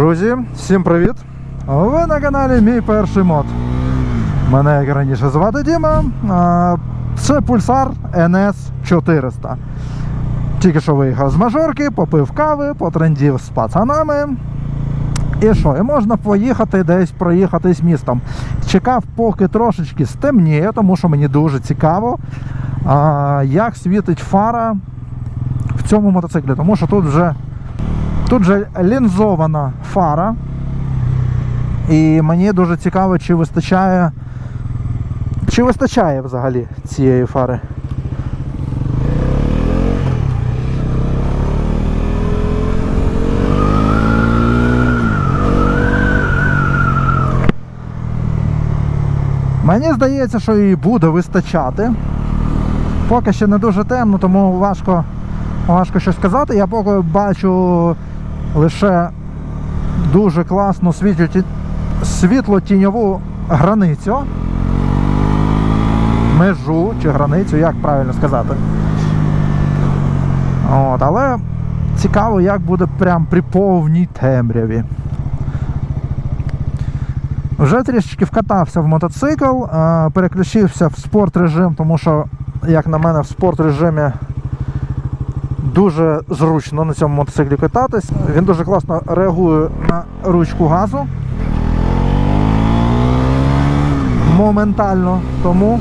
Друзі, всім привіт! Ви на каналі Мій перший мод. Мене, як раніше, звати Діма. Це пульсар NS 400. Тільки що виїхав з мажорки, попив кави, потрендів з пацанами. І що, і можна поїхати десь проїхатись містом. Чекав, поки трошечки стемніє, тому що мені дуже цікаво, як світить фара в цьому мотоциклі. Тому що тут вже Тут же лінзована фара. І мені дуже цікаво, чи вистачає. Чи вистачає взагалі цієї фари. Мені здається, що її буде вистачати. Поки ще не дуже темно, тому важко, важко щось сказати. Я поки бачу лише дуже класну світло- світло-тіньову границю. Межу чи границю, як правильно сказати. От, але цікаво, як буде прям при повній темряві. Вже трішечки вкатався в мотоцикл, е, переключився в спорт режим, тому що, як на мене, в спорт режимі дуже зручно на цьому мотоциклі кататись. Він дуже класно реагує на ручку газу. Моментально. Тому.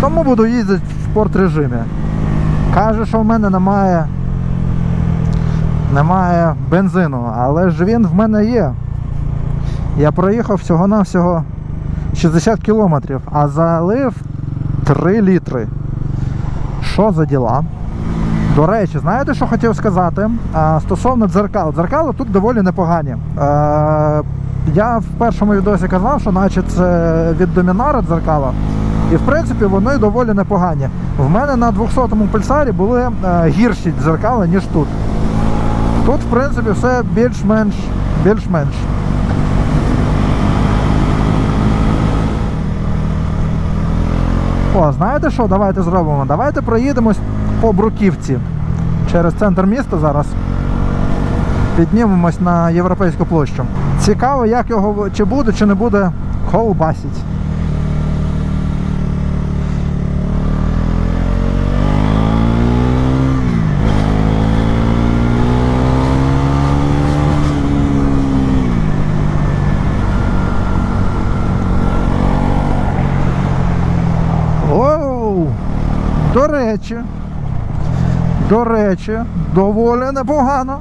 Тому буду їздити в спорт режимі. Каже, що в мене немає. Немає бензину, але ж він в мене є. Я проїхав всього-навсього 60 кілометрів, а залив 3 літри. Що за діла? До речі, знаєте, що хотів сказати? А, стосовно дзеркал. Дзеркала тут доволі непогані. Е, я в першому відосі казав, що наче це від домінара дзеркала. І в принципі вони доволі непогані. В мене на 200-му пульсарі були е, гірші дзеркала, ніж тут. Тут, в принципі, все більш-менш більш-менш. О, знаєте що? Давайте зробимо. Давайте проїдемось по Бруківці через центр міста зараз. Піднімемось на європейську площу. Цікаво, як його чи буде, чи не буде ковбасить. До речі, до речі, доволі непогано.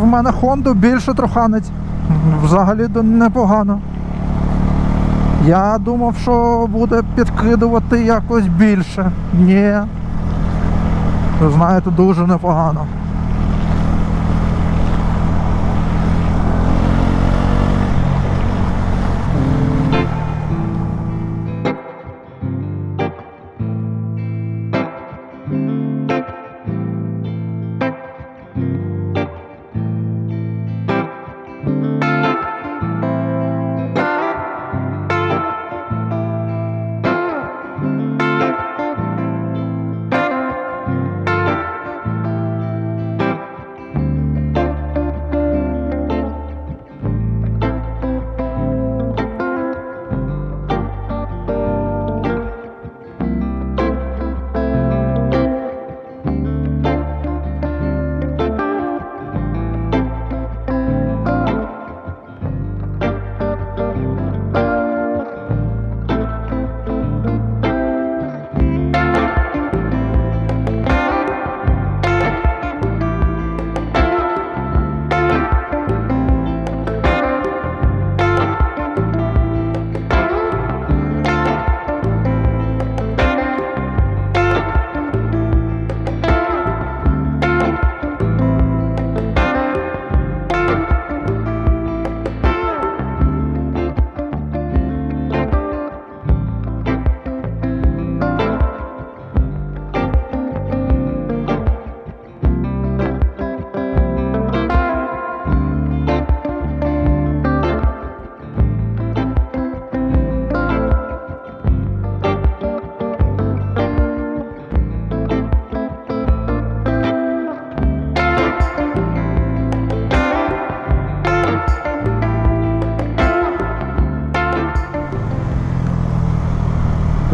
В мене, Хонду більше троханець. Взагалі непогано. Я думав, що буде підкидувати якось більше. Ні. Знаєте, дуже непогано.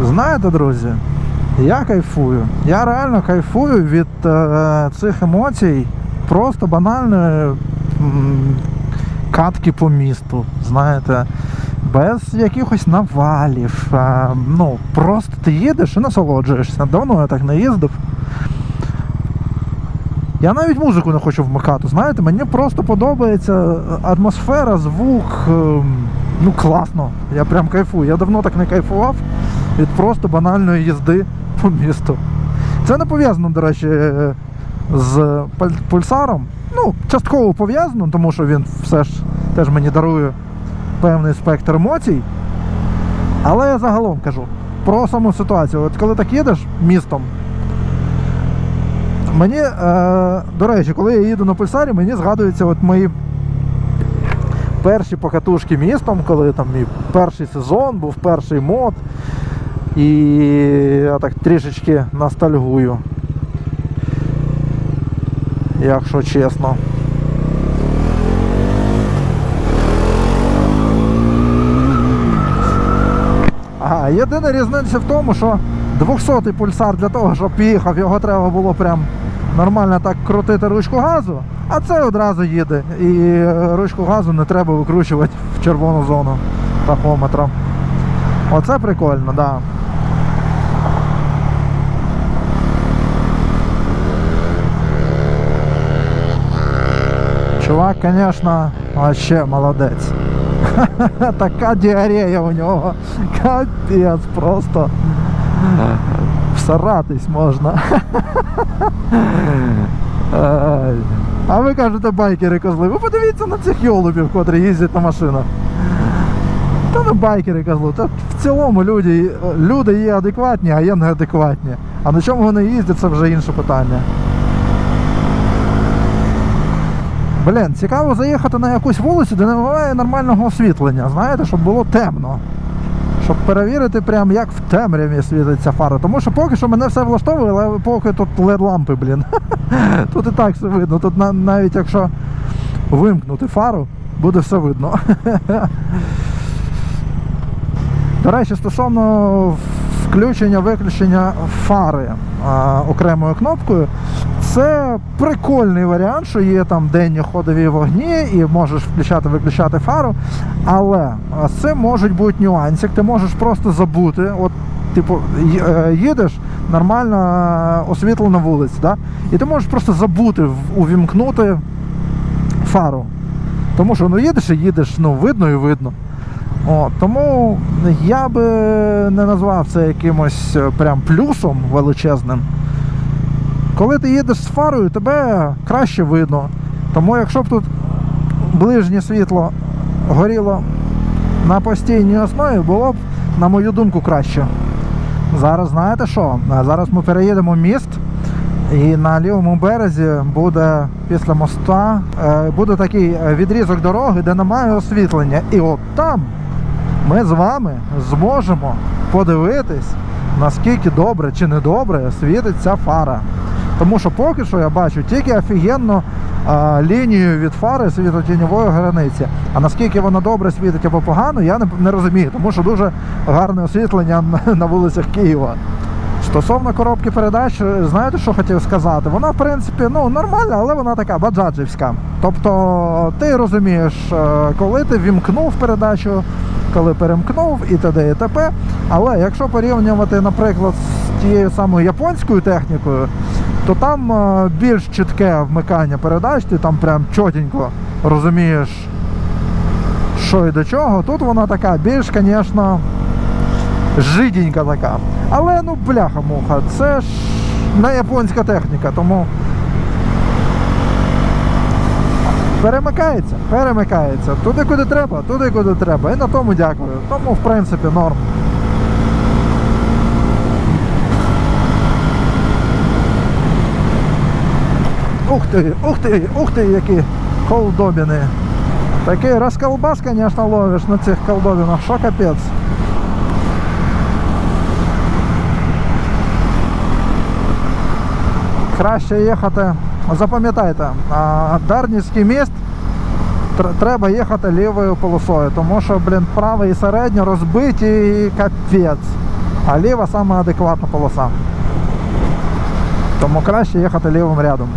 Знаєте, друзі, я кайфую. Я реально кайфую від е, цих емоцій, просто банальної катки по місту. Знаєте, без якихось навалів. Е, ну, просто ти їдеш і насолоджуєшся. Давно я так не їздив. Я навіть музику не хочу вмикати, знаєте, мені просто подобається атмосфера, звук. ем, Ну класно. Я прям кайфую. Я давно так не кайфував від просто банальної їзди по місту. Це не пов'язано, до речі, з пульсаром. Ну, частково пов'язано, тому що він все ж теж мені дарує певний спектр емоцій. Але я загалом кажу про саму ситуацію. От коли так їдеш містом, Мені, е, до речі, коли я їду на пульсарі, мені згадуються от мої перші покатушки містом, коли там мій перший сезон, був перший мод. І я так трішечки ностальгую. Якщо чесно. Ага, єдина різниця в тому, що 200-й пульсар для того, щоб їхав, його треба було прям нормально так крутити ручку газу, а це одразу їде. І ручку газу не треба викручувати в червону зону тахометра. Оце прикольно, так. Да. Чувак, конечно, вообще молодець. Така діарея у нього. Капець просто. Всаратись можна. А ви кажете байкери козли. Ви подивіться на цих йолубів, котрі їздять на машинах. Та не байкери козли. Та в цілому люди, люди є адекватні, а є неадекватні. А на чому вони їздять, це вже інше питання. Блін, цікаво заїхати на якусь вулицю, де немає нормального освітлення, знаєте, щоб було темно. Щоб перевірити, прям як в темряві світиться фара. Тому що поки що мене все влаштовує, але поки тут led лампи, блін. Тут і так все видно. Тут навіть якщо вимкнути фару, буде все видно. До речі, стосовно включення виключення фари окремою кнопкою, це прикольний варіант, що є там денні ходові вогні і можеш включати виключати фару. Але цим можуть бути нюансик. Ти можеш просто забути. От, типу, е, їдеш нормально е, освітлена вулиця, да? і ти можеш просто забути увімкнути фару. Тому що ну їдеш і їдеш, ну видно і видно. О, тому я би не назвав це якимось е, прям плюсом величезним. Коли ти їдеш з фарою, тебе краще видно. Тому якщо б тут ближнє світло горіло на постійній основі, було б, на мою думку, краще. Зараз знаєте що? Зараз ми переїдемо міст, і на лівому березі буде після моста е, буде такий е, відрізок дороги, де немає освітлення. І от там ми з вами зможемо подивитись, наскільки добре чи не добре світить ця фара. Тому що поки що я бачу тільки офігенно а, лінію від фари світлотіньової границі. А наскільки вона добре світить або погано, я не, не розумію, тому що дуже гарне освітлення на, на вулицях Києва. Стосовно коробки передач, знаєте, що хотів сказати? Вона, в принципі, ну, нормальна, але вона така баджаджівська. Тобто ти розумієш, е, коли ти вімкнув передачу, коли перемкнув і т.д. і т.п. Але якщо порівнювати, наприклад, з тією самою японською технікою, то там е, більш чітке вмикання передач, ти там прям чотенько розумієш, що і до чого. Тут вона така більш, звісно, жиденька така. Але ну бляха-муха, це ж не японська техніка, тому перемикається, перемикається. Туди, куди треба, туди, куди треба. І на тому дякую. Тому, в принципі, норм. Ух ти, ух ти, ух ти, які колдобіни. Такий розколбас, звісно, ловиш на цих колдобінах, що капець. краще їхати. Запам'ятайте, а, Дарнівський міст треба їхати лівою полосою, тому що, блін, правий і середньо розбиті і капець. а ліва саме адекватна полоса. Тому краще їхати лівим рядом.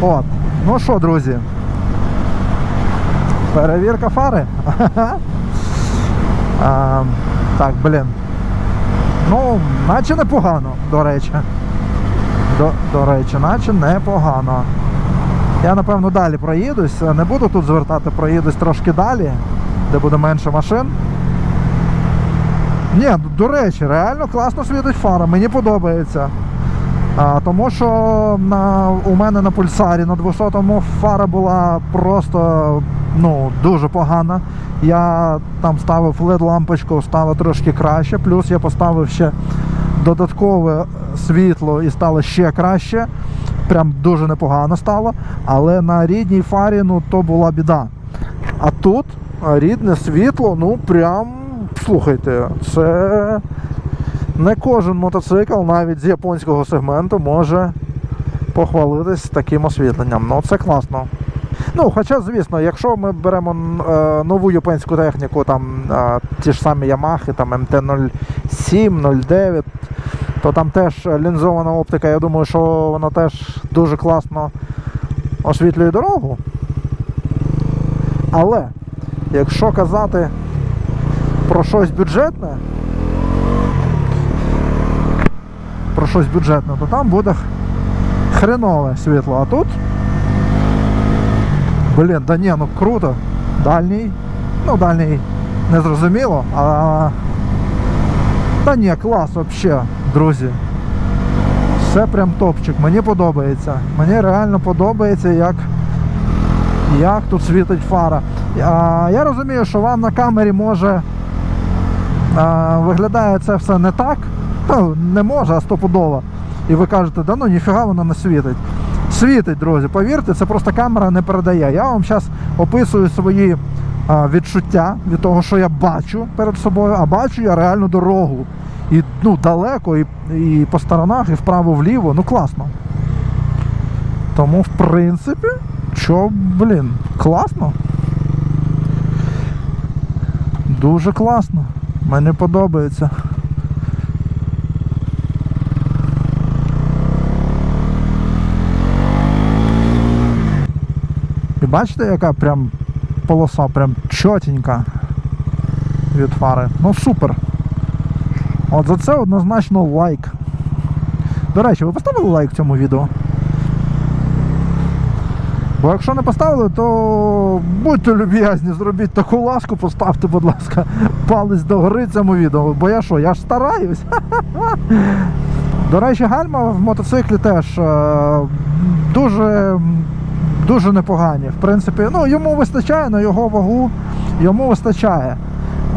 От. Ну що, друзі? Перевірка фари. а, так, блін. Ну, наче непогано, до речі. До, до речі, наче непогано. Я напевно далі проїдусь. Не буду тут звертати, проїдусь трошки далі, де буде менше машин. Ні, до речі, реально класно світить фара, мені подобається. А, тому що на, у мене на пульсарі на 200-му фара була просто ну, дуже погана. Я там ставив led лампочку стало трошки краще, плюс я поставив ще додаткове світло і стало ще краще. Прям дуже непогано стало. Але на рідній фарі ну, то була біда. А тут рідне світло, ну прям слухайте, це не кожен мотоцикл, навіть з японського сегменту, може похвалитись таким освітленням. Ну це класно. Ну, хоча, звісно, якщо ми беремо е, нову японську техніку, там е, ті ж самі Yamaha, там MT-07, 09, то там теж лінзована оптика, я думаю, що вона теж дуже класно освітлює дорогу. Але якщо казати про щось бюджетне, про щось бюджетне, то там буде хренове світло. А тут. Блін, да ні, ну круто. Дальній. Ну, дальній не зрозуміло, а. Та ні, клас взагалі, друзі. Все прям топчик. Мені подобається. Мені реально подобається, як, як тут світить фара. А, я розумію, що вам на камері може а, виглядає це все не так. Не може, а стопудово. І ви кажете, да ну ніфіга воно не світить. Світить, друзі, повірте, це просто камера не передає. Я вам зараз описую свої а, відчуття від того, що я бачу перед собою, а бачу я реальну дорогу. І ну, далеко, і, і по сторонах, і вправо-вліво. Ну класно. Тому, в принципі, що, блін, класно. Дуже класно. Мені подобається. Бачите, яка прям полоса, прям чотенька від фари. Ну супер. От за це однозначно лайк. До речі, ви поставили лайк цьому відео? Бо якщо не поставили, то будьте люб'язні, зробіть таку ласку, поставте, будь ласка, палець догори цьому відео. Бо я що, я ж стараюсь. До речі, гальма в мотоциклі теж е, дуже, дуже непогані. В принципі, ну, йому вистачає на його вагу, йому вистачає.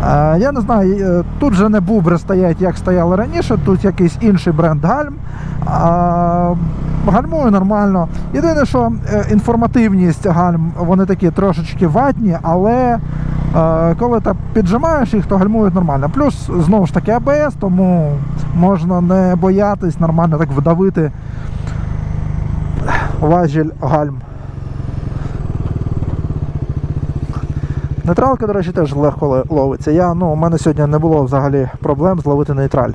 Е, Я не знаю, е, тут же не бубри стоять, як стояли раніше, тут якийсь інший бренд гальм. А, Гальмує нормально. Єдине, що е, інформативність гальм, вони такі трошечки ватні, але е, коли ти піджимаєш їх, то гальмують нормально. Плюс знову ж таки АБС, тому можна не боятись нормально так вдавити важіль гальм. Нейтралка, до речі, теж легко ловиться. Я, ну, у мене сьогодні не було взагалі проблем зловити нейтраль.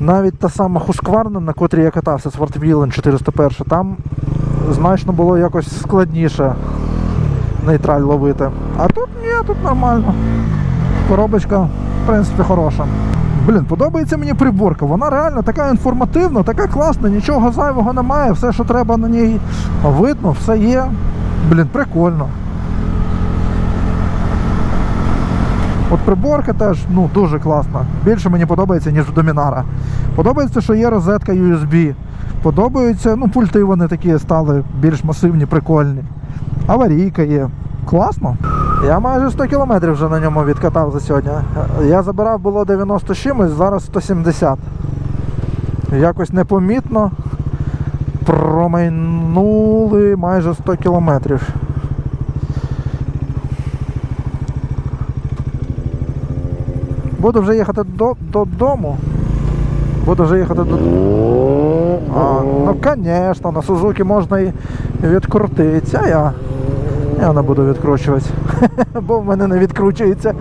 Навіть та сама Хускварна, на котрій я катався, Свартвілен 401, там значно було якось складніше нейтраль ловити. А тут ні, тут нормально. Коробочка, в принципі, хороша. Блін, подобається мені приборка. Вона реально така інформативна, така класна, нічого зайвого немає, все, що треба на ній видно, все є. Блін, прикольно. От приборка теж ну, дуже класна. Більше мені подобається, ніж в Домінара. Подобається, що є розетка USB. Подобаються, ну, пульти вони такі стали більш масивні, прикольні. Аварійка є. Класно. Я майже 100 кілометрів вже на ньому відкатав за сьогодні. Я забирав було 90 з чимось, зараз 170. Якось непомітно промайнули майже 100 кілометрів. Буду вже їхати до, додому. Буду вже їхати додому. Ну, звісно, на Сузуки можна і відкрутитися, а я, я не буду відкручуватися, бо в мене не відкручується.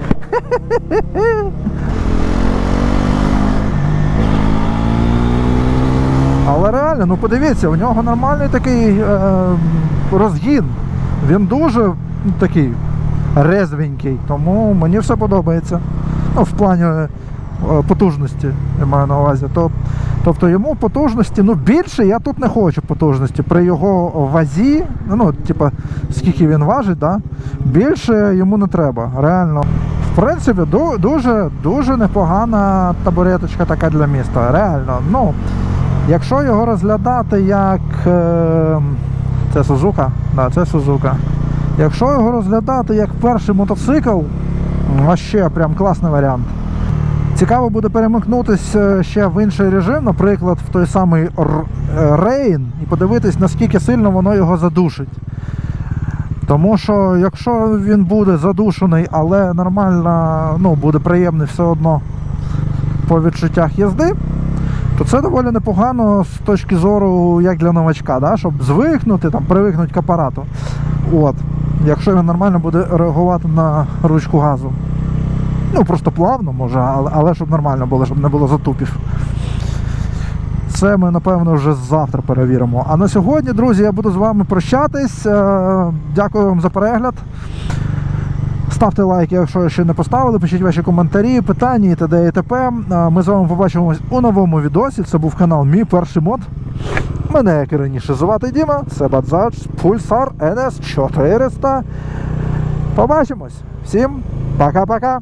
Але реально, ну подивіться, у нього нормальний такий е, розгін. Він дуже ну, такий резвенький, тому мені все подобається. Ну, в плані е, потужності, я маю на увазі. То, тобто йому потужності, ну більше я тут не хочу потужності. При його вазі, ну, типа, скільки він важить, да, більше йому не треба. Реально. В принципі, дуже, дуже непогана табуреточка така для міста. Реально. Ну, Якщо його розглядати як. Е, це Сузука? Да, це Сузука. Якщо його розглядати як перший мотоцикл, вообще прям класний варіант. Цікаво буде перемикнутися ще в інший режим, наприклад, в той самий е, і подивитись, наскільки сильно воно його задушить. Тому що якщо він буде задушений, але нормально, ну, буде приємний все одно по відчуттях їзди, то це доволі непогано з точки зору як для новачка, да? щоб звикнути, там, привикнути к апарату. От. Якщо він нормально буде реагувати на ручку газу. Ну, просто плавно може, але, але щоб нормально було, щоб не було затупів. Це ми, напевно, вже завтра перевіримо. А на сьогодні, друзі, я буду з вами прощатись. Е, Дякую вам за перегляд. Ставте лайки, якщо ще не поставили, пишіть ваші коментарі, питання і т.д. і т.п. Ми з вами побачимось у новому відосі. Це був канал Мій перший мод. Мене, як і раніше, звати Діма, це Бадзач, Пульсар NS 400. Побачимось. Всім пока-пока.